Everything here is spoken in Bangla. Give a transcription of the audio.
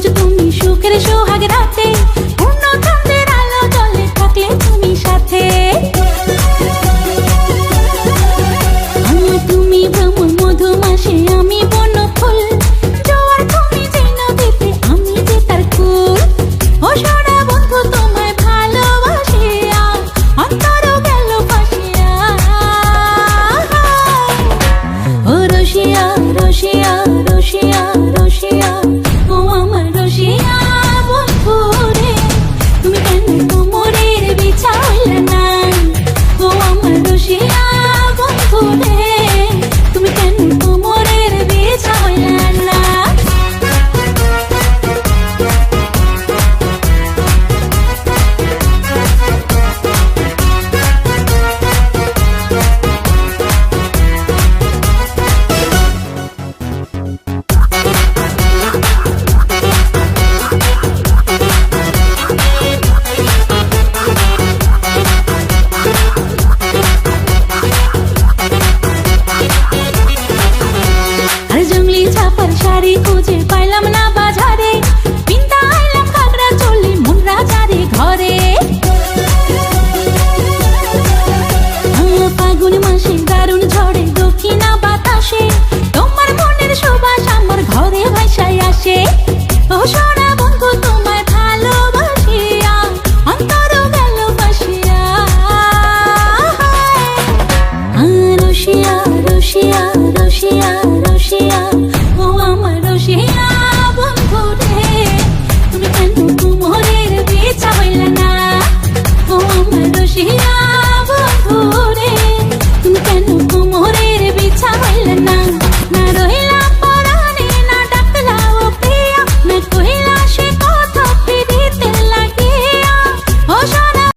বুঝ তুমি সুখের সোহাগ রাতে। পূর্ণ চন্দ্রের আলো চলে থাকলে তুমি সাথে।